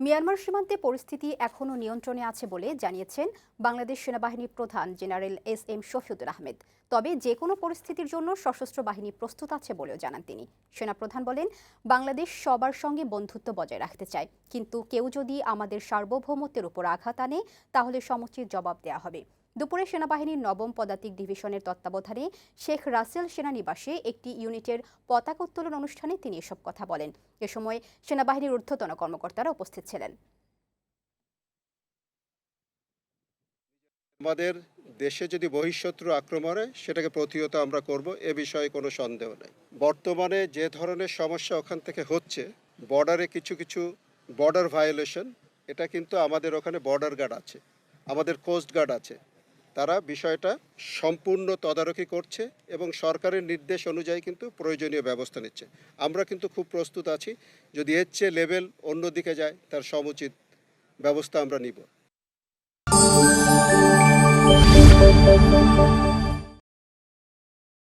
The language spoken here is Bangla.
মিয়ানমার সীমান্তে পরিস্থিতি এখনও নিয়ন্ত্রণে আছে বলে জানিয়েছেন বাংলাদেশ সেনাবাহিনীর প্রধান general S M Shafiuddin Ahmed. তবে যে কোনো পরিস্থিতির জন্য সশস্ত্র বাহিনী প্রস্তুত আছে বলেও জানান তিনি। সেনাপ্রধান বলেন, বাংলাদেশ সবার সঙ্গে বন্ধুত্ব বজায় রাখতে চায়। কিন্তু কেউ যদি আমাদের সার্বভৌমত্বের উপর আঘাত আনে, তাহলে সমুচিত জবাব দেওয়া হবে। দুপুরে সেনাবাহিনীর নবম পদাতিক ডিভিশনের তত্ত্বাবধানে শেখ রাসেল সেনানিবাসে একটি ইউনিটের পতাকা উত্তোলন অনুষ্ঠানে তিনি এসব কথা বলেন। এ সময় সেনাবাহিনীর ঊর্ধ্বতন কর্মকর্তারা উপস্থিত ছিলেন। আমাদের দেশে যদি বহিঃশত্রু আক্রমণ হয়, সেটাকে প্রতিহত আমরা করব, এ বিষয়ে কোনো সন্দেহ নেই। বর্তমানে যে ধরনের সমস্যা ওখান থেকে হচ্ছে বর্ডারে কিছু কিছু বর্ডার ভায়োলেশন এটা কিন্তু আমাদের ওখানে বর্ডার গার্ড আছে, আমাদের কোস্ট গার্ড আছে। তারা বিষয়টা সম্পূর্ণ তদারকি করছে এবং সরকারের নির্দেশ অনুযায়ী কিন্তু প্রয়োজনীয় ব্যবস্থা নিচ্ছে। আমরা কিন্তু খুব প্রস্তুত আছি, যদি এর চেয়ে লেভেল অন্যদিকে যায়, তার সমুচিত ব্যবস্থা আমরা নিব।